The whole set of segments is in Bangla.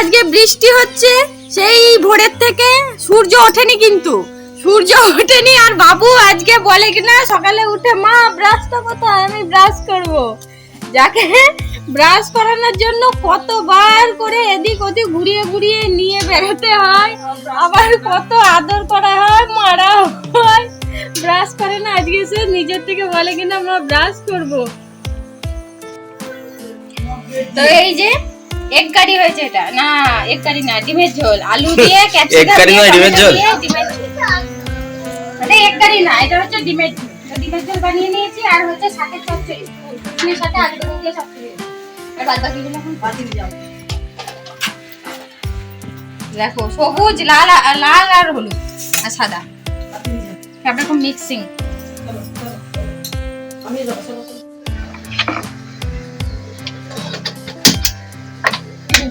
আজকে বৃষ্টি হচ্ছে, সেই ভোরের থেকে সূর্য ওঠেনি কিন্তু। সূর্য ওঠেনি আর বাবু আজকে বলে কিনা, সকালে উঠে, মা ব্রাশটা কোথায়? আমি ব্রাশ করব। যাকে ব্রাশ করানোর জন্য কতবার করে এদিক ওদিক ঘুরিয়ে ঘুরিয়ে নিয়ে বেরোতে হয়, আবার কত আদর করা হয়, মারা হয়। ব্রাশ করে না, আজকে সে নিজের থেকে বলে কিনা আমরা ব্রাশ করব। তো এই যে এক কারি হয়েছে এটা। না এক কারি না ডিমের ঝোল। আলু দিয়ে ক্যাপসিকাম দিয়ে, ডিমের ঝোল? এটা এক কারি না এটা হচ্ছে ডিমের ঝোল। ডিমের ঝোল বানিয়ে নিয়েছি আর হচ্ছে সাথে চচ্চড়ি। ডিমের সাথে আলু দিয়ে চচ্চড়ি আর বাদ বাকিগুলো এখন বাতিল যাও দেখো সবুজ লাল আর- লাল আর হলুদ আর সাদা। তারপরে খুব মিক্সিং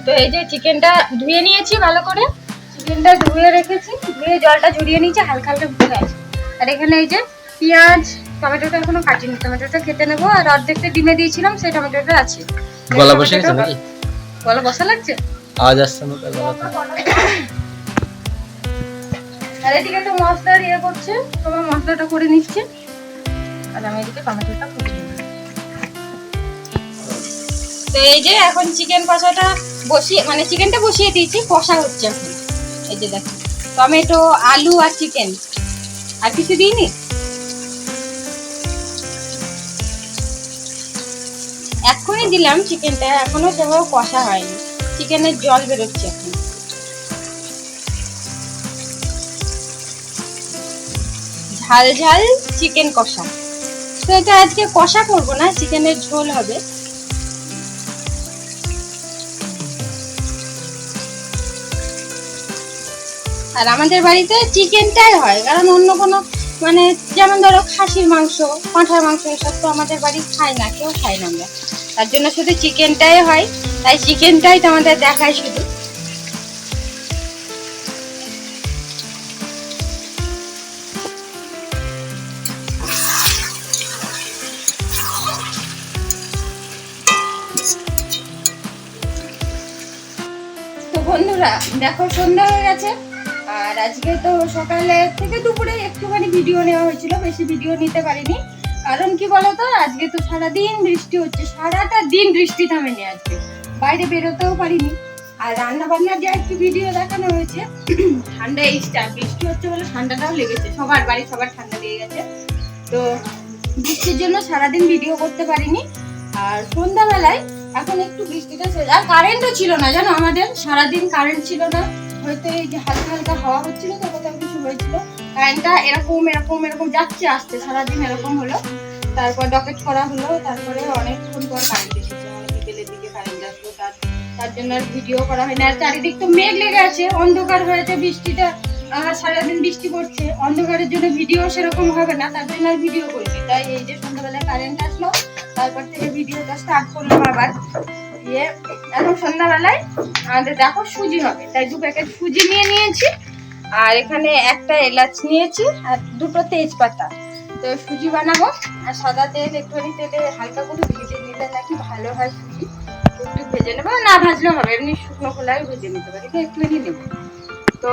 তো এই যে চিকেনটা ধুয়ে নিয়েছি ভালো করে। চিকেনটা ধুয়ে রেখেছি ধুয়ে জলটা ঝরিয়ে নিয়েছি হালকা হালকা ভিজে আছে আর এখানে এই যে পেঁয়াজ টমেটোটা এখনও কাটিনি। টমেটোটা খেতে নেব আর অর্ধেকটা ডিমে দিয়েছিলাম সেই টমেটোটা আছে। গলা বসে গেছে নাকি? গলা বসা লাগছে? আওয়াজ আসছে না তার গলাতে আর এদিকে তো মশলা ইয়ে করছে তোমার মশলাটা করে নিচ্ছে। আর আমি এদিকে টমেটোটা নেব তো এই যে এখন চিকেন কষাটা বসিয়ে মানে চিকেনটা বসিয়ে দিয়েছি, কষা হচ্ছে এখন। এই যে দেখো, টমেটো, আলু আর চিকেন আর কিছু দিইনি? এখনই দিলাম চিকেনটা এখনও সেভাবে কষা হয়নি। চিকেনের জল বেরোচ্ছে এখন। ঝাল ঝাল চিকেন কষা। তো এটা আজকে কষা করব না চিকেনের ঝোল হবে। আর আমাদের বাড়িতে চিকেনটাই হয়, কারণ অন্য কোনো মানে যেমন ধরো খাসির মাংস পাঁঠার মাংস এসব তো আমাদের বাড়ি খাই না, কেউ খাই না আমরা। তার জন্য শুধু চিকেনটাই হয়, তাই চিকেনটাই তো আমাদের দেখায় শুধু। বন্ধুরা, দেখো সন্ধ্যা হয়ে গেছে। আর আজকে তো সকালে থেকে দুপুরে একটুখানি ভিডিও নেওয়া হয়েছিল, বেশি ভিডিও নিতে পারিনি। কারণ কি বলতো, আজকে তো সারাদিন বৃষ্টি হচ্ছে, সারাটা দিন বৃষ্টি থামেনি আজকে। বাইরে বেরোতেও পারিনি। আর রান্না বান্নার যে একটু ভিডিও দেখানো হয়েছে, ঠান্ডা এইটা বৃষ্টি হচ্ছে বলে ঠান্ডাটাও লেগেছে। সবার বাড়ি সবার ঠান্ডা লেগে গেছে। তো বৃষ্টির জন্য সারাদিন ভিডিও করতে পারিনি। আর সন্ধ্যাবেলায় এখন একটু বৃষ্টিটা আর কারেন্টও ছিল না, জানো আমাদের? সারাদিন কারেন্ট ছিল না। হয়তো এই যে হালকা হালকা হাওয়া হচ্ছিল তো কোথাও কিছু হয়েছিল। কারেন্টটা এরকম এরকম এরকম যাচ্ছে, আসছে। সারাদিন এরকম হলো। তারপর ডকেট করা হলো, তারপরে অনেকক্ষণ পর কারেন্ট এসেছে। মানে বিকেলের দিকে কারেন্ট আসলো, তার তার জন্য আর ভিডিও করা হয়নি। আর চারিদিক তো মেঘ লেগে আছে, অন্ধকার হয়েছে, বৃষ্টিটা সারাদিন বৃষ্টি পড়ছে। অন্ধকারের জন্য ভিডিও সেরকম হবে না, তার জন্য আর ভিডিও করিনি তাই এই যে সন্ধ্যাবেলায় কারেন্ট আসলো, তারপর থেকে ভিডিওটা স্টার্ট করলাম আবার। দিয়ে এখন সন্ধ্যাবেলায় আমাদের দেখো সুজি হবে। তাই দু প্যাকেট সুজি নিয়ে নিয়েছি। আর এখানে একটা এলাচ নিয়েছি আর দুটো তেজপাতা। তো সুজি বানাবো। আর সাদা তেল, একটুখানি তেলে হালকা করে ভেজে নিলে নাকি ভালো হয় সুজি। একটু ভেজে নেব, না ভাজলেও হবে। এমনি শুকনো খোলায় ভেজে নিতে পারি। একটুখানি নেব। তো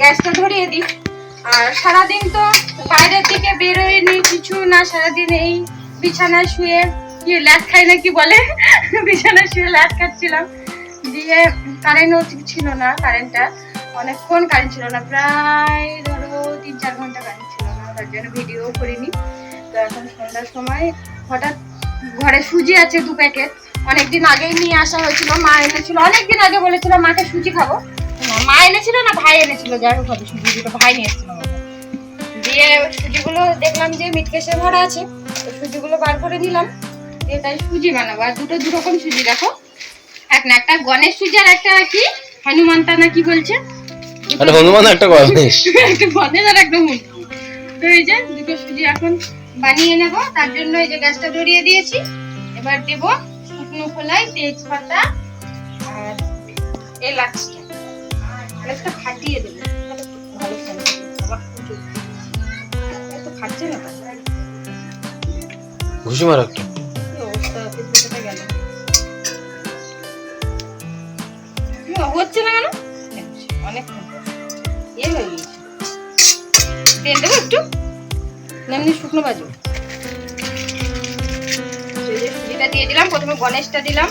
গ্যাসটা ধরিয়ে দিই। আর সারাদিন তো বাইরের দিকে বেরোয়নি কিছু না, সারাদিন এই বিছানায় শুয়ে কি ল্যাট খাই না কি বলে? বিছানায় শুয়ে ল্যাট খাচ্ছিলাম। দিয়ে কারেন্টও ঠিক ছিল না কারেন্টটা অনেকক্ষণ কারেন্ট ছিল না, প্রায় ধরো তিন চার ঘণ্টা কারেন্ট ছিল না, তার জন্য ভিডিও করিনি। তো এখন সন্ধ্যার সময় হঠাৎ ঘরে সুজি আছে দু প্যাকেট। অনেকদিন আগেই নিয়ে আসা হয়েছিল, মা এনেছিল, অনেকদিন আগে বলেছিল, মাকে সুজি খাব। মা এনেছিল না, ভাই এনেছিল, যাই হোক হবে সুজি দুটো ভাই নিয়ে এসেছিল। দিয়ে সুজিগুলো দেখলাম যে মিটকেশে ভরা আছে, তো সুজিগুলো বার করে নিলাম। দিয়ে তাই সুজি বানাবো। আর দুটো দু রকম সুজি দেখো। এক না একটা গণেশ সুজি আর একটা কি? হনুমানটা না কি বলছে? আরে হনুমান একটা গণেশ। একটা গণেশ আর একটা হনুমান। তো এই যে দুটো সুজি এখন বানিয়ে নেব। তার জন্য এই যে গ্যাসটা ধরিয়ে দিয়েছি। এবার দেব শুকনো খোলায় তেজপাতা আর এলাচটা। এলাচটা ফাটিয়ে দেবো। ভালো না ঘুষি মার একটা। হচ্ছে না কেন? অনেকক্ষণ এ তেল দেবো একটু? এমনি শুকনো ভাজবো। সুজিটা দিয়ে দিলাম প্রথমে গণেশটা দিলাম।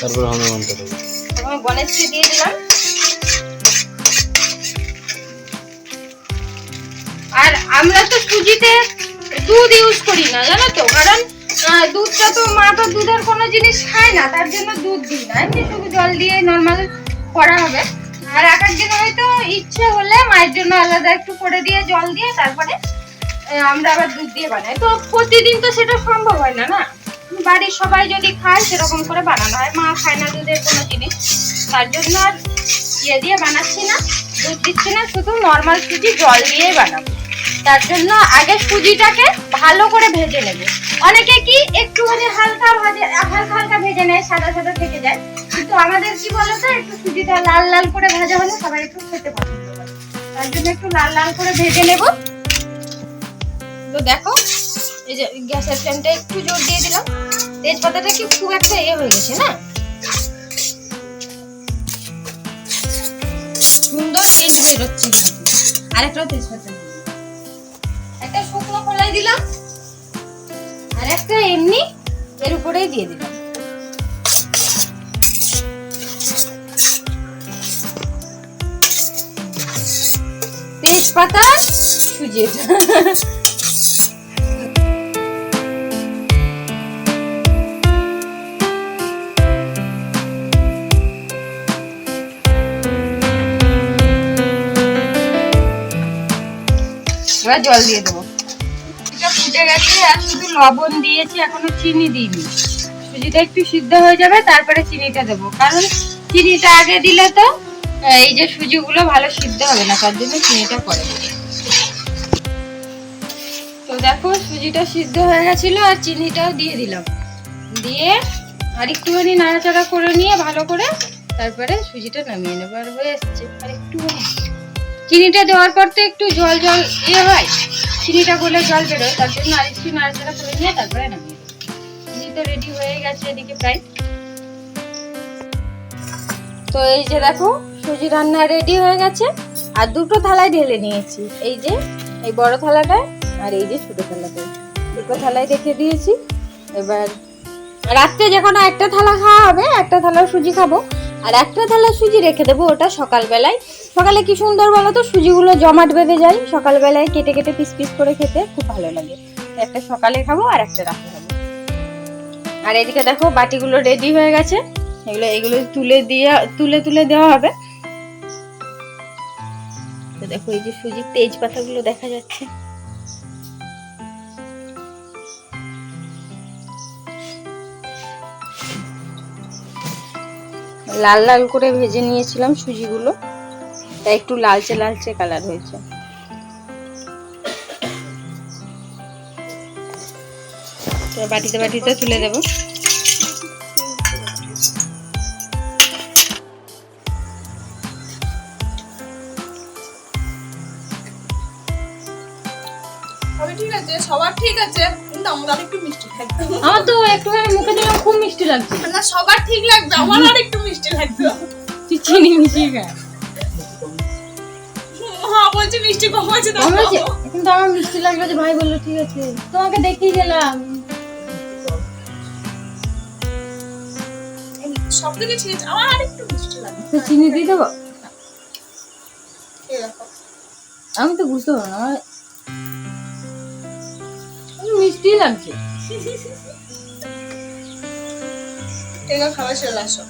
তারপর হনুমানটা দেবো। প্রথমে গণেশকে দিয়ে দিলাম। আর আমরা তো সুজিতে দুধ ইউজ করি না জানো তো? কারণ দুধটা তো মা তো দুধের কোনো জিনিস খায় না, তার জন্য দুধ দিই না। এমনি শুধু জল দিয়ে নর্মাল করা হবে। আর এক একদিন হয়তো ইচ্ছে হলে মায়ের জন্য আলাদা একটু করে দিয়ে জল দিয়ে তারপরে আমরা আবার দুধ দিয়ে বানাই। তো প্রতিদিন তো সেটা সম্ভব হয় না না? বাড়ির সবাই যদি খায়, সেরকম করে বানানো হয়। মা খায় না দুধের কোনো জিনিস। তার জন্য আর ইয়ে দিয়ে বানাচ্ছি না, দুধ দিচ্ছি না, শুধু নর্মাল সুজি জল দিয়েই বানাবো। তার জন্য আগে সুজিটাকে ভালো করে ভেজে নেবে। অনেকে কি একটুখানি হালকা ভাজে, হালকা হালকা ভেজে নেয়, সাদা সাদা থেকে যায়। কিন্তু আমাদের কি বলতো, একটু সুজিটা লাল লাল করে ভাজা হলে সবাই একটু খেতে পছন্দ তার জন্য একটু লাল লাল করে ভেজে নেব। তো দেখো, এই যে গ্যাসের ফ্লেমটা একটু জোর দিয়ে দিলাম। তেজপাতাটা কি খুব একটা এ হয়ে গেছে না? সুন্দর সেন্ট বেরোচ্ছে আরেকটাও তেজপাতা। শুকনো দিলাম। আর একটা এমনি এর উপরেই দিয়ে দিলাম। তেজপাতা, সুজি। এটা। এবার জল দিয়ে দেবো। এটা ফুটে গেছে আর শুধু লবণ দিয়েছি, এখনও চিনি দিইনি। সুজিটা একটু সিদ্ধ হয়ে যাবে, তারপরে চিনিটা দেবো। কারণ চিনিটা আগে দিলে তো এই যে সুজিগুলো ভালো সিদ্ধ হবে না, তার জন্য চিনিটা দেবো। তো দেখো, সুজিটা সিদ্ধ হয়ে গেছিল আর চিনিটাও দিয়ে দিলাম। দিয়ে আর একটুখানি নাড়াচাড়া করে নিয়ে ভালো করে তারপরে সুজিটা নামিয়ে নেব। আর হয়ে এসছে আর একটুখানি চিনিটা দেওয়ার পর তো একটু জল জল ইয়ে হয়। চিনিটা গলে জল বেরোয়, তার জন্য আর একটু নাড়াচাড়া করে নিয়ে তারপরে নামিয়ে চিনি তো রেডি হয়ে গেছে এদিকে প্রায়। তো এই যে দেখো, সুজি রান্না রেডি হয়ে গেছে। আর দুটো থালায় ঢেলে নিয়েছি। এই যে, এই বড় থালাটায় আর এই যে ছোটো থালাটায়। দুটো থালায় রেখে দিয়েছি। এবার রাত্রে যখন একটা থালা খাওয়া হবে, একটা থালা সুজি খাব। আর একটা থালা সুজি রেখে দেবো ওটা সকালবেলায়। সকালে কি সুন্দর বলো তো? সুজিগুলো জমাট বেঁধে যায়। সকালবেলায় কেটে কেটে পিস পিস করে খেতে খুব ভালো লাগে। একটা সকালে খাব আর একটা রাতে খাব। আর এদিকে দেখো বাটিগুলো রেডি হয়ে গেছে। এগুলো এগুলো তুলে দিয়ে, তুলে তুলে দেওয়া হবে। তো দেখো এই যে সুজির তেজপাতাগুলো দেখা যাচ্ছে। লাল লাল করে ভেজে নিয়েছিলাম সুজিগুলো। তাই একটু লালচে লালচে কালার হয়েছে। তো বাটিতে বাটিতে তুলে দেবো। ঠিক আছে সবার ঠিক আছে কিন্তু আমার একটু মিষ্টি লাগবে আমার তো একটুখানি মুখে খুব মিষ্টি লাগছে। না সবার ঠিক লাগবে আমার আর একটু মিষ্টি লাগবে। তুই চিনি মিশিয়ে হ্যাঁ বলছি মিষ্টি কম আছে দাও আমার যে- কিন্তু আমার মিষ্টি লাগল যে ভাই বলল ঠিক আছে। তোমাকে দেখিয়ে গেলাম সব থেকে ঠিক আমার আর একটু মিষ্টি লাগবে। তো চিনি দিয়ে দেবো? আমি তো বুঝতে আমার মিষ্টি লাগছে। এবার খাবার চলে আসো।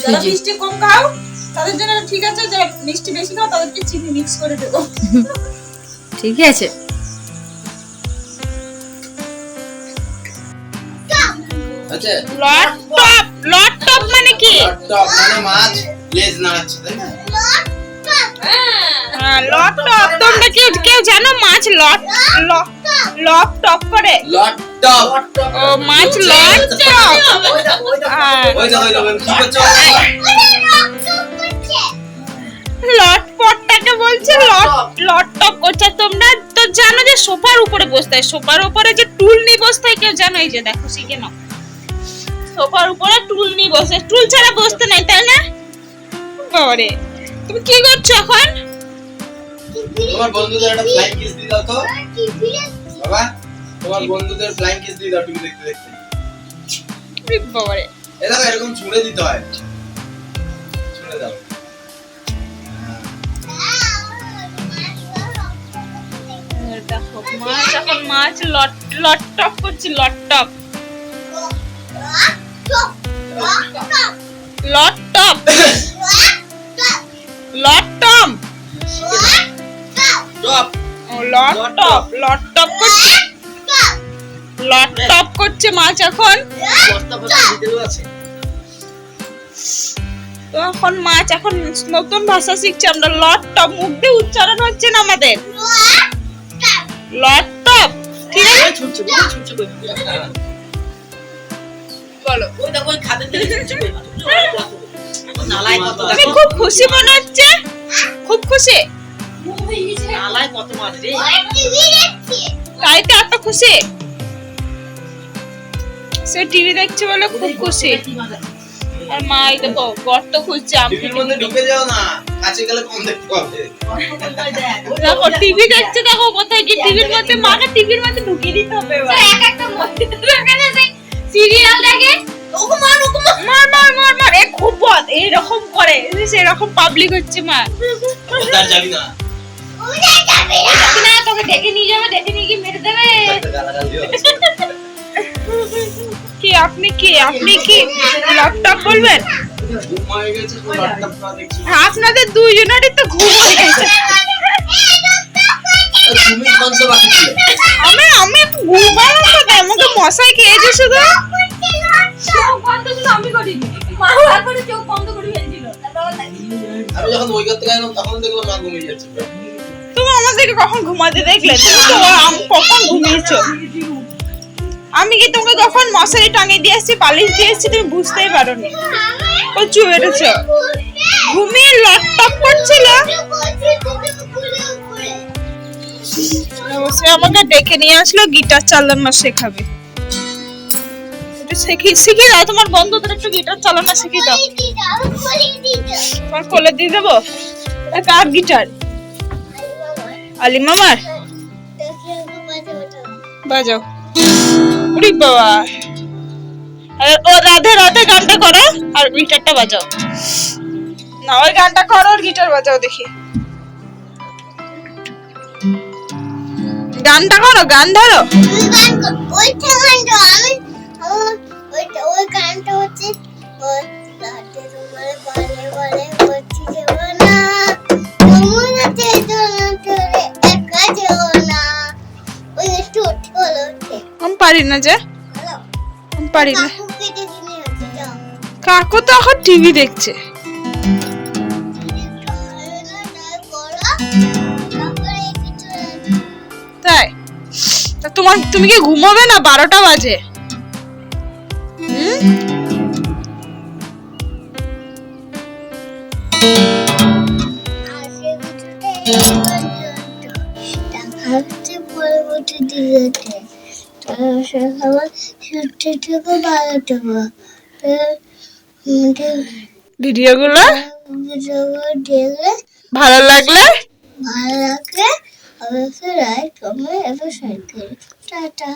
যারা মিষ্টি কম খাও তাদের জন্য ঠিক আছে যারা মিষ্টি বেশি খাও তাদেরকে চিনি মিক্স করে দেবো। ঠিক আছে। আচ্ছা। লট টপ লট টপ মানে কি? টপ মানে মাছ লেজ নাড়াচ্ছে তাই না? হ্যাঁ লট টপ তোমরা কেউ কেউ জানো মাছ লট লট টপ করে লট টপ ও মাছ লট টপ হ্যাঁ লট পটটাকে বলছে লট লট টপ করছে তোমরা তো জানো যে সোফার উপরে বসতে হয় সোফার উপরে যে টুল নিয়ে বসতে হয় কেউ জানো এই যে দেখো শিখে নাও সোফার উপরে টুল নিয়ে বসে টুল ছাড়া বসতে নেই তাই না বাবারে তুমি কি করছ এখন তোমার বন্ধুদের একটা ফ্লাইং কিস দিয়ে দাও তো। বাবা তোমার বন্ধুদের ফ্লাইং কিস দিয়ে দাও টিভি দেখতে দেখতে। বাবারে। এ দেখো এরকম ছুঁড়ে দিতে হয়। ছুঁড়ে দাও। দেখো মাছ এখন মাছ লট লট টপ করছে লট লট টপ লট করছে। করছে মাছ এখন। তো এখন মাছ এখন নতুন ভাষা শিখছে। আমরা মুখ দিয়ে উচ্চারণ হচ্ছে না আমাদের। ঠিক আছে ছুটছে বুঝলি ছুটছে কই? বলো। ওই দেখো ওই খাদের থেকে ছুটছে কই? ও নালায় কত তুমি খুব খুশি মনে হচ্ছে। খুব খুশি। নালায় কত মাছ রে। তাই তো এত খুশি? সে টিভি দেখছে বলে খুব খুশি? আর মা এই দেখো গর্ত খুঁজছে আমি টিভির মধ্যে ঢুকে যাও না। কাছে গেলে কম দেখতে পাবে দেখ? টিভি দেখছে দেখো কোথায় কি টিভির মধ্যে মাকে টিভির মধ্যে ঢুকিয়ে দিতে হবে এক একটা সেই সিরিয়াল দেখে ওকুমান ওকুমান মার। মার মার মার এ খুব বদ এইরকম করে সেরকম পাবলিক হচ্ছে মা। যাবি না। তোকে ডেকে নিয়ে নিয়ে গিয়ে মেরে দেবে। কি? আপনি কি? আপনি কি? ল্যাপটপ বলবেন? তো আপনাদের দুইজনেরই তো ঘুম হয়ে গেছে। আমি আমি ঘুমাবো কোথায় আমাকে মশাই খেয়েছে শুধু। আমি। আমি যখন ওই করতে গেলাম, তখন দেখলাম মা ঘুমিয়ে যাচ্ছে। তুমি আমাদেরকে কখন ঘুমাতে দেখলে? তুমি তো আম- কখন ঘুমিয়েছো? আমি কি তোমাকে যখন মশারি টাঙিয়ে দিয়ে এসেছি পালিশ দিয়ে এসেছি তুমি বুঝতেই পারোনি। ও চুপ এটেছো ঘুমিয়ে লটটপ করছিল। সে আমাকে ডেকে নিয়ে আসলো গিটার চালানো শেখাবে। একটু শিখি শিখিয়ে দাও তোমার বন্ধুদের একটু গিটার চালানো শিখিয়ে দাও। তোমার কোলে দিয়ে দেবো? কার গিটার? আলি মামার? বাজাও। উড়ি বাবা। আর, ও রাধে রাধে গানটা করো, আর গিটারটা বাজাও। না, ওই গানটা করো, আর গিটার বাজাও দেখি। গানটা করো, গান ধরো। ওইটা গানটা আমি ওই গানটা হচ্ছে বলে না আমি পারি না যে। আমি পারি না। কাকুকে ডেকে নিয়ে আসতে যাও। কাকু তো এখন টিভি দেখছে। তাই। তোমার তুমি কি ঘুমাবে না? বারোটা বাজে। তার সকাল ছুটি থেকে ভালো দেবো ভিডিওগুলো? দেখলে ভালো লাগলে? ভালো লাগে অবশ্যই রাইট এবং শেয়ার টাটা।